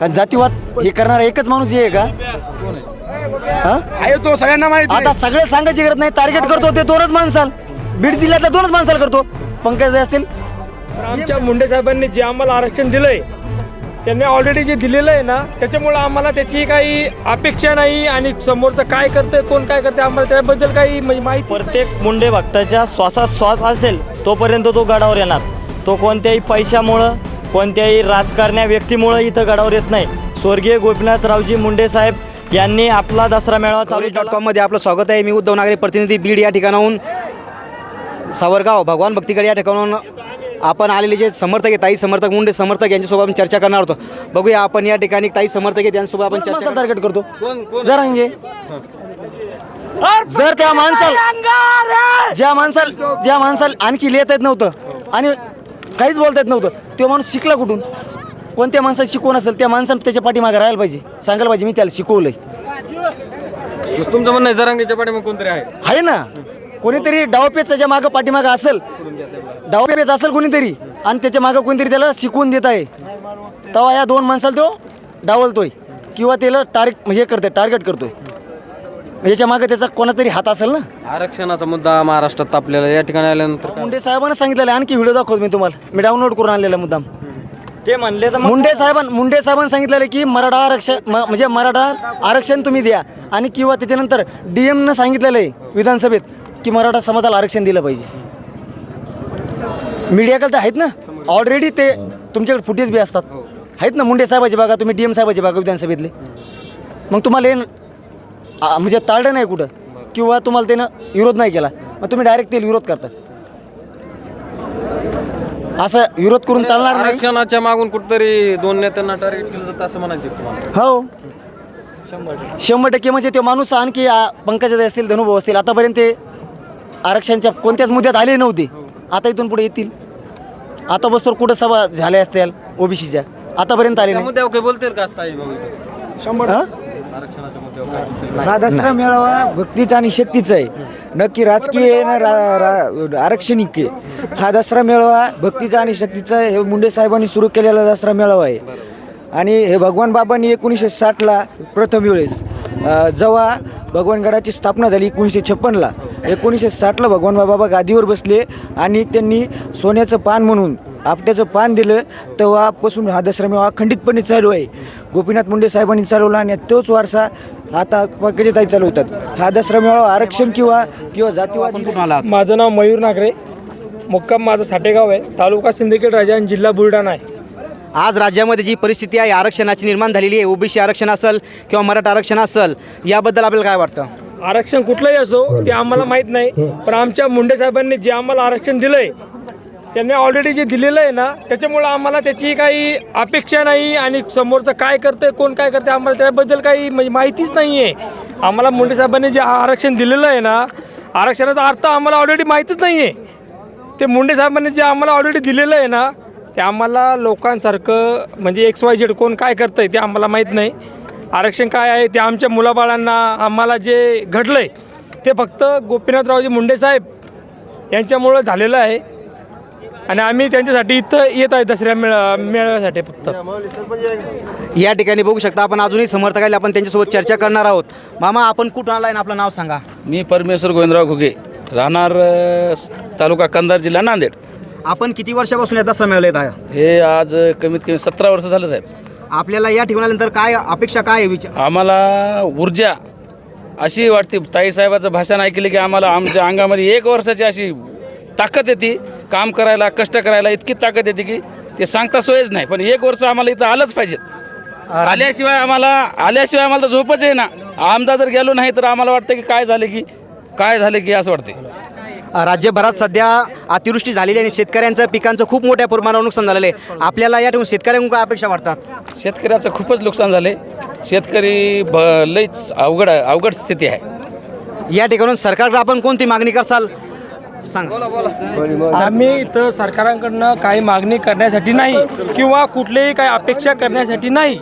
का जातीवाद हे करणारा एकच माणूस हे आहे का? हा? आहे तो सगळ्यांना माहिती आता सगळे सांगायची गरज नाही. टार्गेट करतो ते दोनच माणसाल. बीड जिल्ह्यातल्या दोनच माणसाला करतो. पंकज असतील. पण आमच्या मुंडे साहेबांनी जे आम्हाला आरक्षण दिलंय त्यांनी ऑलरेडी जे दिलेलं आहे ना त्याच्यामुळं आम्हाला त्याची काही अपेक्षा नाही आणि समोरचं काय करतंय कोण काय करते आम्हाला त्याबद्दल काही म्हणजे माहिती प्रत्येक मुंडे भक्ताच्या श्वासात श्वास असेल तोपर्यंत तो गडावर येणार. तो कोणत्याही पैशामुळं कोणत्याही राजकारण्या व्यक्तीमुळं इथं गडावर येत नाही. स्वर्गीय गोपीनाथरावजी मुंडे साहेब यांनी आपला दसरा मेळावा चालू डॉट कॉममध्ये आपलं स्वागत आहे. मी उद्धव नागरे प्रतिनिधी बीड या ठिकाणाहून सावरगाव. भगवान भक्तीकडे या ठिकाणाहून आपण आलेले जे समर्थक आहे ताई समर्थक मुंडे समर्थक यांच्यासोबत आपण चर्चा करणार होतो. बघूया आपण या ठिकाणी ताई समर्थक आहे त्यांच्यासोबत आपण चर्चा टार्गेट करतो? जरांगे. जर त्या माणसाला ज्या माणसाला ज्या माणसाला आणखी लिहिता येत नव्हतं आणि काहीच बोलता येत नव्हतं. तो माणूस शिकला कुठून? कोणत्या माणसाला शिकवून असेल त्या माणसानं त्याच्या पाठीमागे राहायला पाहिजे. सांगायला पाहिजे मी त्याला शिकवलंय. तुमचं म्हणणं आहे जरांगीच्या पाठीमागे कोणतरी आहे. आहे ना? कोणीतरी डावपेच त्याच्या मागं पाठीमागं असेल. डावपेच असेल कोणीतरी आणि त्याच्या मागं कोणीतरी त्याला शिकवून देत आहे. तेव्हा या दोन माणसाला तो डावलतोय. किंवा त्याला टार्गेट म्हणजे हे करतोय टार्गेट करतोय. याच्या मागं त्याचा कोणातरी हात असेल ना? आरक्षणाचा मुद्दा महाराष्ट्रात तापलेला या ठिकाणी आल्यानंतर? मुंडे साहेबांना सांगितलेलं आहे, आणखी व्हिडिओ दाखवतो मी तुम्हाला. मी डाउनलोड करून आणलेला मुद्दाम. ते म्हणले तर मुंडे साहेबां मुंडे साहेबांनी सांगितलेलं की मराठा आरक्षण म- म्हणजे मराठा आरक्षण तुम्ही द्या. आणि किंवा त्याच्यानंतर डी एमनं सांगितलेलं आहे विधानसभेत की मराठा समाजाला आरक्षण दिलं पाहिजे. मीडियाकडे तर आहेत ना? ऑलरेडी ते तुमच्याकडे फुटेज बी असतात. आहेत ना मुंडे साहेबाचे बघा तुम्ही डी एम साहेबाचे बघा विधानसभेतले? मग तुम्हाला हे आ, म्हणजे ताळलं नाही कुठं? किंवा तुम्हाला त्यानं विरोध नाही केला. मग तुम्ही डायरेक्ट ते विरोध करतात असं विरोध करून चालणार नाही. आरक्षणाच्या मागून कुठतरी दोन नेत्यांना टार्गेट केलं जातं असं म्हणायचे तुम्हाला. हो. शंभर टक्के. म्हणजे ते माणूस आणखी आ, पंकजाताई असतील धनुभाऊ असतील आतापर्यंत ते आरक्षणच्या कोणत्याच मुद्द्यात आले नव्हते. आता इथून पुढे येतील. आता बसतोर कुठं सभा झाल्या असतील ओबीसीच्या. आतापर्यंत आले त्या नाही मुद्द्यावर काही बोलतील का इथं? हा? आरक्षणाच्या मुद्द्यावर हा दसरा मेळावा भक्तीचा आणि शक्तीचा आहे. नक्की राजकीय आहे ना रा, रा, आरक्षणिक आहे. हा दसरा मेळावा भक्तीचा आणि शक्तीचा आहे. हे मुंडे साहेबांनी सुरू केलेला दसरा मेळावा आहे. आणि हे भगवान बाबांनी एकोणीसशे साठला प्रथम वेळेस जेव्हा भगवानगडाची स्थापना झाली एकोणीसशे छप्पनला एकोणीसशे साठला भगवान बाबा गादीवर बसले आणि त्यांनी सोन्याचं पान म्हणून आपट्याचं पान दिलं तेव्हापासून हा दसरा मेळावा अखंडितपणे चालू आहे. गोपीनाथ मुंडे साहेबांनी चालवला आणि तोच वारसा आता पंकजाताई चालवतात. हा दसरा मेळावा आरक्षण किंवा किंवा जातीवाद माझं नाव मयूर नागरे. मुक्काम माझं साठेगाव आहे. तालुका सिंदखेड राजा आणि जिल्हा बुलढाणा आहे. आज राज्यामध्ये जी परिस्थिती आहे आरक्षणाची निर्माण झालेली आहे ओबीसी आरक्षण असेल किंवा मराठा आरक्षण असेल याबद्दल आपल्याला काय वाटतं? आरक्षण कुठलंही असो ते आम्हाला माहीत नाही. पण आमच्या मुंडे साहेबांनी जे आम्हाला आरक्षण दिलंय त्यांनी ऑलरेडी जे दिलेलं आहे ना त्याच्यामुळं आम्हाला त्याची काही अपेक्षा नाही आणि समोरचं काय करतं कोण काय करतं आम्हाला त्याबद्दल काही म्हणजे माहितीच नाही आहे आम्हाला मुंडे साहेबांनी जे आरक्षण दिलेलं आहे ना आरक्षणाचा अर्थ आम्हाला ऑलरेडी माहीतच नाही आहे ते मुंडे साहेबांनी जे आम्हाला ऑलरेडी दिलेलं आहे ना ते आम्हाला लोकांसारखं म्हणजे एक्स वाय झेड कोण काय करतंय ते आम्हाला माहीत नाही. आरक्षण काय आहे ते आमच्या मुलाबाळांना आम्हाला जे घडलं आहे ते फक्त गोपीनाथरावजी मुंडे साहेब यांच्यामुळं झालेलं आहे. आणि आम्ही त्यांच्यासाठी इथं येत आहे दसऱ्या मेळा मेळाव्यासाठी फक्त. या ठिकाणी बघू शकता आपण अजूनही समर्थक आहे आपण त्यांच्यासोबत चर्चा करणार आहोत. मामा आपण कुठून आलाय आणि आपलं नाव सांगा. मी परमेश्वर गोविंदराव घुगे राहणार अ, स- तालुका कंधार जिल्हा नांदेड. आपण किती वर्षापासून या दसरा मेळाव्यात आहे? हे आज कमीत कमी सतरा वर्ष झालं साहेब. आपल्याला या ठिकाणी आल्यानंतर काय अपेक्षा काय आहे विचार आम्हाला ऊर्जा अशी वाटते. ताईसाहेबाचं भाषण ऐकलं की आम्हाला आमच्या अंगामध्ये एक वर्षाची अशी ताकद येते. काम करायला कष्ट करायला इतकी ताकद येते की ते सांगता सोयच नाही. पण एक वर्ष आम्हाला इथं आलंच पाहिजेत आल्याशिवाय आम्हाला आल्याशिवाय आम्हाला तर झोपच आहे ना आमदा जर गेलो नाही तर आम्हाला वाटतं की काय झालं की काय झालं की असं वाटते राज्यभरात सध्या अतिवृष्टी झालेली आहे आणि शेतकऱ्यांचं पिकांचं खूप मोठ्या प्रमाणावर नुकसान झालेलं आहे. आपल्याला या ठिकाणी शेतकऱ्यांकडून काय अपेक्षा वाटतात? शेतकऱ्याचं खूपच नुकसान झाले शेतकरी भ लईच अवघड अवघड स्थिती आहे. या ठिकाणून सरकारकडे आपण कोणती मागणी करसाल? सांगा. आम्ही इथं सरकारांकडनं काही मागणी करण्यासाठी नाही किंवा कुठलीही काही अपेक्षा करण्यासाठी नाही.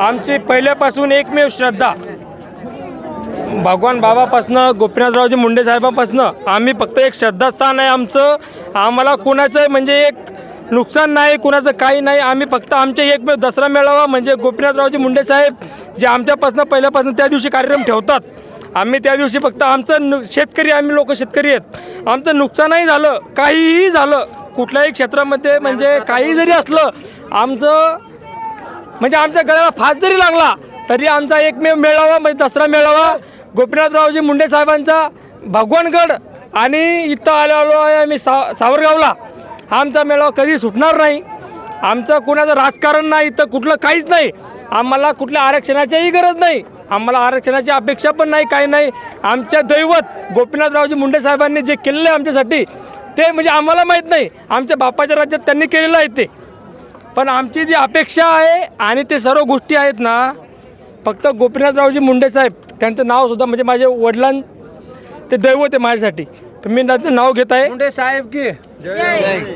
आमची पहिल्यापासून एकमेव श्रद्धा भगवान बाबापासनं गोपीनाथरावजी मुंडे साहेबापासनं. आम्ही फक्त एक श्रद्धास्थान आहे आमचं. आम्हाला कुणाचं म्हणजे एक नुकसान नाही कुणाचं काही नाही. आम्ही फक्त आमचे एक मे- दसरा मेळावा म्हणजे गोपीनाथरावजी मुंडे साहेब जे आमच्यापासून पहिल्यापासून त्या दिवशी कार्यक्रम ठेवतात. आम्ही त्या दिवशी फक्त आमचं नु शेतकरी आम्ही लोक शेतकरी आहेत. आमचं नुकसानही झालं काहीही झालं. कुठल्याही क्षेत्रामध्ये म्हणजे काही जरी असलं आमचं म्हणजे आमच्या गळ्याला फास जरी लागला तरी आमचा एकमेव मेळावा म्हणजे दसरा मेळावा गोपीनाथरावजी मुंडे साहेबांचा भगवानगड आणि इथं आलो आलो आहे आम्ही सा सावरगावला. हा आमचा मेळावा कधी सुटणार नाही. आमचं कुणाचं राजकारण नाही इथं कुठलं काहीच नाही. आम्हाला कुठल्या आरक्षणाचीही गरज नाही. आम्हाला आरक्षणाची अपेक्षा पण नाही काही नाही. आमच्या दैवत गोपीनाथरावजी मुंडे साहेबांनी जे केलेलं आहे आमच्यासाठी ते म्हणजे आम्हाला माहीत नाही. आमच्या बापाच्या राज्यात त्यांनी केलेलं आहे ते. पण आमची जी अपेक्षा आहे आणि ते सर्व गोष्टी आहेत ना फक्त गोपीनाथरावजी मुंडे साहेब त्यांचं नावसुद्धा म्हणजे माझे वडिलां ते दैवत आहे माझ्यासाठी. तर मी त्यांचं नाव घेत आहे. मुंडे साहेब की.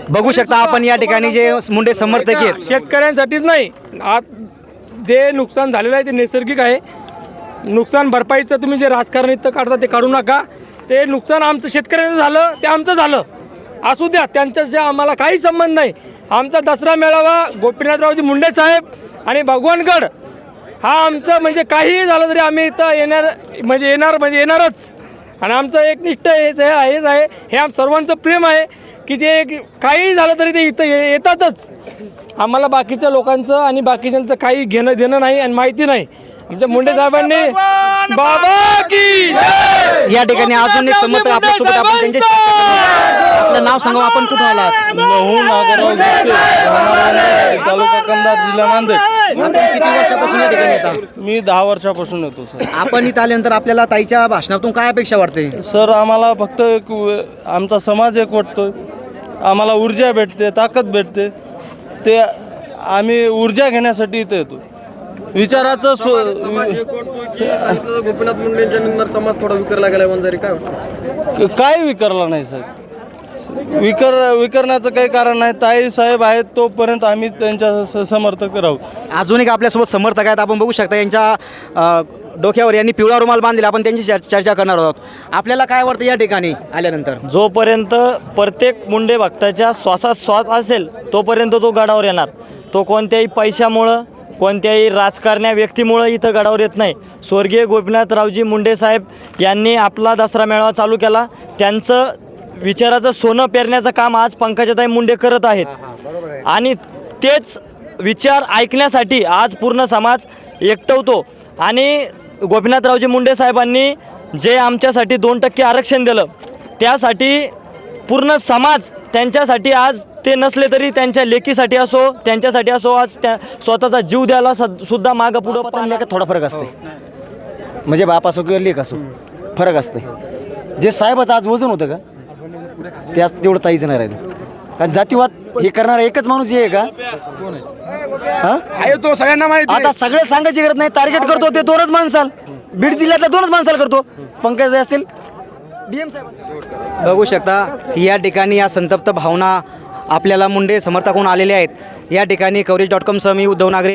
बघू शकता आपण या ठिकाणी जे मुंडे समर्थक आहेत. शेतकऱ्यांसाठीच नाही. आज जे नुकसान झालेलं आहे ते नैसर्गिक आहे. नुकसान भरपाईचं तुम्ही जे राजकारण इथं काढता ते काढू नका. ते नुकसान आमचं शेतकऱ्यांचं झालं ते आमचं झालं. असू द्या त्यांच्याशी आम्हाला काही संबंध नाही. आमचा दसरा मेळावा गोपीनाथरावजी मुंडे साहेब आणि भगवानगड हा आमचं म्हणजे काहीही झालं तरी आम्ही इथं येणार म्हणजे येणार म्हणजे येणारच. आणि आमचं एक निष्ठ हेच आहे हेच आहे हे आम सर्वांचं प्रेम आहे की जे काहीही झालं तरी ते इथं ये- येतातच. आम्हाला बाकीच्या लोकांचं आणि बाकीच्यांचं काही घेणं देणं नाही आणि माहिती नाही. आमच्या मुंडे साहेबांनी बाबा की जय! या ठिकाणी अजून एक समर्थक आपल्यासोबत आपण त्यांचे आपलं नाव सांगा आपण कुठून आलात? तालुका कंधार जिल्हा नांदेड. आपण किती वर्षापासून या ठिकाणी येतात मी दहा वर्षापासून येतो सर. आपण इथं आल्यानंतर आपल्याला ताईच्या भाषणातून काय अपेक्षा वाटते? सर आम्हाला फक्त एक व- आमचा समाज एक वाटतो आम्हाला ऊर्जा भेटते ताकद भेटते. ते आम्ही ऊर्जा घेण्यासाठी इथे येतो. विचाराचं स्व गोपीनाथ मुंडे यांच्यानंतर समाज थोडा विकरला गेला वंजारी काय वाटतं काय विकरला नाही सर? विकर विकरण्याचं काही कारण नाही. ताई साहेब आहेत तोपर्यंत आम्ही त्यांच्या समर्थक राहू. अजून एक आपल्यासोबत समर्थक आहेत. आपण बघू शकता यांच्या डोक्यावर यांनी पिवळा रुमाल बांधलेला. आपण त्यांची चर- चर्चा करणार आहोत. आपल्याला काय वाटतं या ठिकाणी आल्यानंतर? जोपर्यंत प्रत्येक मुंडे भक्ताच्या श्वासात श्वास असेल तोपर्यंत तो गडावर येणार. तो कोणत्याही पैशामुळं कोणत्याही राजकारण्या व्यक्तीमुळं इथं गडावर येत नाही. स्वर्गीय गोपीनाथरावजी मुंडे साहेब यांनी आपला दसरा मेळावा चालू केला. त्यांचं विचाराचं सोनं पेरण्याचं काम आज पंकजाताई मुंडे करत आहेत. आणि तेच विचार ऐकण्यासाठी आज पूर्ण समाज एकटवतो. आणि गोपीनाथरावजी मुंडे साहेबांनी जे आमच्यासाठी दोन टक्के आरक्षण दिलं त्यासाठी पूर्ण समाज त्यांच्यासाठी आज ते नसले तरी त्यांच्या लेकीसाठी असो त्यांच्यासाठी असो आज त्या स्वतःचा जीव द्यायला सद- सुद्धा मागं पुढं बाप आणि लेकात थोडा फरक असते. म्हणजे बाप असो किंवा लेख असो फरक असते. जे साहेबाचं आज वजन होतं का ते आज तेवढं ताईच नाही राहिलं. कारण जातीवाद हे करणारा एकच माणूस हे आहे का? हा? तो सगळ्यांना माहिती आता सगळे सांगायची गरज नाही टार्गेट करतो ते दोनच माणसाल. बीड जिल्ह्यातल्या दोनच माणसाला करतो. पंकज असतील. डीएम साहेब बघू शकता की या ठिकाणी या संतप्त भावना आपल्याला मुंडे समर्थकहून आलेले आहेत. या ठिकाणी कवरेज डॉट कॉमसह मी उद्धव नागरे